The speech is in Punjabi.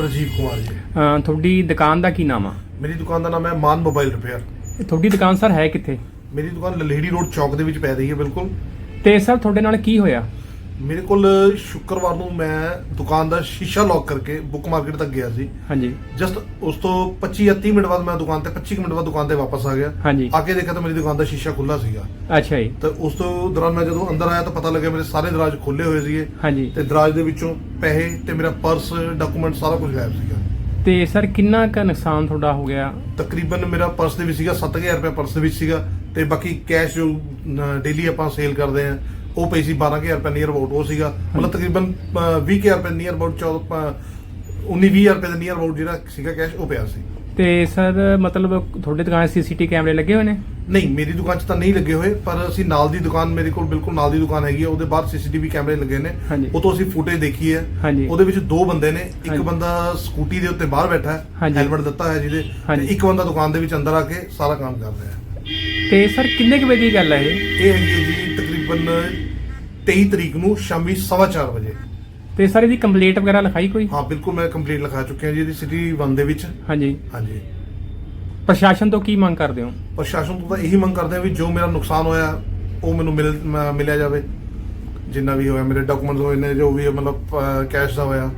ਨਾਮ ਰਾਜੀਵ ਕੁਮਾਰ ਜੀ। ਅਹ ਤੁਹਾਡੀ ਦੁਕਾਨ ਦਾ ਕੀ ਨਾਮ ਆ? ਮੇਰੀ ਦੁਕਾਨ ਦਾ ਨਾਮ ਹੈ ਮਾਨ ਮੋਬਾਈਲ ਰਿਪੇਅਰ। ਇਹ ਤੁਹਾਡੀ ਦੁਕਾਨ ਸਰ ਹੈ ਕਿੱਥੇ? ਮੇਰੀ ਦੁਕਾਨ ਲਲੇੜੀ ਰੋਡ ਚੌਕ ਦੇ ਵਿੱਚ ਪੈ ਰਹੀ ਹੈ ਬਿਲਕੁਲ। ਤੇ ਸਰ ਤੁਹਾਡੇ ਨਾਲ ਕੀ ਹੋਇਆ? ਮੇਰੇ ਕੋਲ ਸ਼ੁੱਕਰਵਾਰ ਨੂੰ ਮੈਂ ਦੁਕਾਨ ਦਾ ਸ਼ੀਸ਼ਾ ਲੌਕ ਕਰਕੇ ਬੁੱਕ ਮਾਰਕੀਟ ਤੱਕ ਗਿਆ ਸੀ। ਹਾਂਜੀ। ਜਸਟ ਉਸ ਤੋਂ 25 ਜਾਂ 30 ਮਿੰਟ ਬਾਅਦ ਮੈਂ ਦੁਕਾਨ ਤੇ 25 ਕੁ ਮਿੰਟ ਬਾਅਦ ਦੁਕਾਨ ਤੇ ਵਾਪਸ ਆ ਗਿਆ। ਹਾਂਜੀ। ਆ ਕੇ ਦੇਖਿਆ ਤਾਂ ਮੇਰੀ ਦੁਕਾਨ ਦਾ ਸ਼ੀਸ਼ਾ ਖੁੱਲਾ ਸੀਗਾ। ਅੱਛਾ ਜੀ। ਤੇ ਉਸ ਤੋਂ ਦੌਰਾਨ ਮੈਂ ਜਦੋਂ ਅੰਦਰ ਆਇਆ ਤਾਂ ਪਤਾ ਲੱਗਿਆ ਮੇਰੇ ਸਾਰੇ ਦਰਾਜ ਖੁੱਲੇ ਹੋਏ ਸੀਗੇ। ਹਾਂਜੀ। ਤੇ ਦਰਾਜ ਦੇ ਵਿੱਚੋਂ ਪੈਸੇ ਤੇ ਮੇਰਾ ਪਰਸ ਡਾਕੂਮੈਂਟ ਸਾਰਾ ਕੁਝ ਗਾਇਬ ਸੀਗਾ। ਤੇ ਸਰ ਕਿੰਨਾ ਕੁ ਨੁਕਸਾਨ ਤੁਹਾਡਾ ਹੋ ਗਿਆ? ਤਕਰੀਬਨ ਮੇਰਾ ਪਰਸ ਦੇ ਵਿੱਚ ਸੀਗਾ 7000 ਰੁਪਏ ਪਰਸ ਦੇ ਵਿੱਚ ਸੀਗਾ ਤੇ ਬਾਕੀ ਕੈਸ਼ ਜੋ ਡੇਲੀ ਆਪਾਂ ਸੇਲ ਕਰਦੇ ਆ ਉਹ ਪਈ ਸੀ 12000 ਰੁਪਏ ਨੀਅਰ ਅਬਾਊਟ ਉਹ ਸੀਗਾ। ਮਤਲਬ ਤਕਰੀਬਨ ਅਹ, 20000 ਰੁਪਏ ਨੀਅਰ ਅਬਾਊਟ 14 19 20000 ਰੁਪਏ ਦਾ ਨੀਅਰ ਅਬਾਊਟ ਜਿਹੜਾ ਸੀਗਾ ਕੈਸ਼ ਉਹ ਪਿਆ ਸੀ ਤੇ ਸਰ ਮਤਲਬ ਤੁਹਾਡੀ ਦੁਕਾਨ ਸੀਸੀਟੀ ਕੈਮਰੇ ਲੱਗੇ ਹੋਏ ਨੇ ਨਹੀਂ ਮੇਰੀ ਦੁਕਾਨ 'ਚ ਤਾਂ ਨਹੀਂ ਲੱਗੇ ਹੋਏ ਪਰ ਅਸੀਂ ਨਾਲ ਦੀ ਦੁਕਾਨ ਮੇਰੇ ਕੋਲ ਬਿਲਕੁਲ ਨਾਲ ਦੀ ਦੁਕਾਨ ਹੈਗੀ ਹੈ ਉਹਦੇ ਬਾਹਰ ਸੀਸੀਟੀਵੀ ਕੈਮਰੇ ਲੱਗੇ ਨੇ ਹਾਂਜੀ। ਉਹ ਤੋਂ ਅਸੀਂ ਫੁਟੇਜ ਦੇਖੀ ਹੈ ਹਾਂਜੀ। ਉਹਦੇ ਵਿੱਚ ਦੋ ਬੰਦੇ ਨੇ ਇੱਕ ਹਾਂਜੀ। ਬੰਦਾ ਸਕੂਟੀ ਦੇ ਉੱਤੇ ਬਾਹਰ ਬੈਠਾ ਹੈ ਹਾਂਜੀ। ਹੈਲਮਟ ਦਿੱਤਾ ਹੈ ਜਿਹਦੇ ਹਾਂਜੀ। ਤੇ ਇੱਕ ਬੰਦਾ ਦੁਕਾਨ ਦੇ ਵਿੱਚ ਅੰਦਰ ਆ ਕੇ ਸਾਰਾ ਕੰਮ ਕਰ ਰਿਹਾ ਹੈ ਤੇ ਸਰ ਕਿੰਨੇ ਕੁ ਵਜੇ ਦੀ ਗੱਲ ਹੈ ਇਹ ਇਹ ਹੈਗੀ ਹੈ ਜੀ ਤਕਰੀਬਨ 23 ਤਰੀਕ ਨੂੰ ਸ਼ਾਮੀ 4:30 ਵਜੇ ਤੇ ਸਰ ਇਹਦੀ ਕੰਪਲੀਟ ਵਗੈਰਾ ਲਿਖਾਈ ਕੋਈ? ਹਾਂ ਬਿਲਕੁਲ ਮੈਂ ਕੰਪਲੀਟ ਲਿਖਾ ਚੁੱਕਿਆ ਜੀ ਇਹਦੀ ਸਿਟੀ 1 ਦੇ ਵਿੱਚ। ਹਾਂਜੀ। ਹਾਂਜੀ। ਪ੍ਰਸ਼ਾਸਨ ਤੋਂ ਕੀ ਮੰਗ ਕਰਦੇ ਹੋ? ਪ੍ਰਸ਼ਾਸਨ ਤੋਂ ਤਾਂ ਇਹੀ ਮੰਗ ਕਰਦੇ ਆ ਵੀ ਜੋ ਮੇਰਾ ਨੁਕਸਾਨ ਹੋਇਆ ਉਹ ਮੈਨੂੰ ਮਿਲ ਮ- ਮਿਲਿਆ ਜਾਵੇ। ਜਿੰਨਾ ਵੀ ਹੋਇਆ ਮੇਰੇ ਡਾਕੂਮੈਂਟਸ ਹੋਏ ਨੇ ਜੋ ਵੀ ਮਤਲਬ ਕੈਸ਼ ਦਾ ਹੋਇਆ।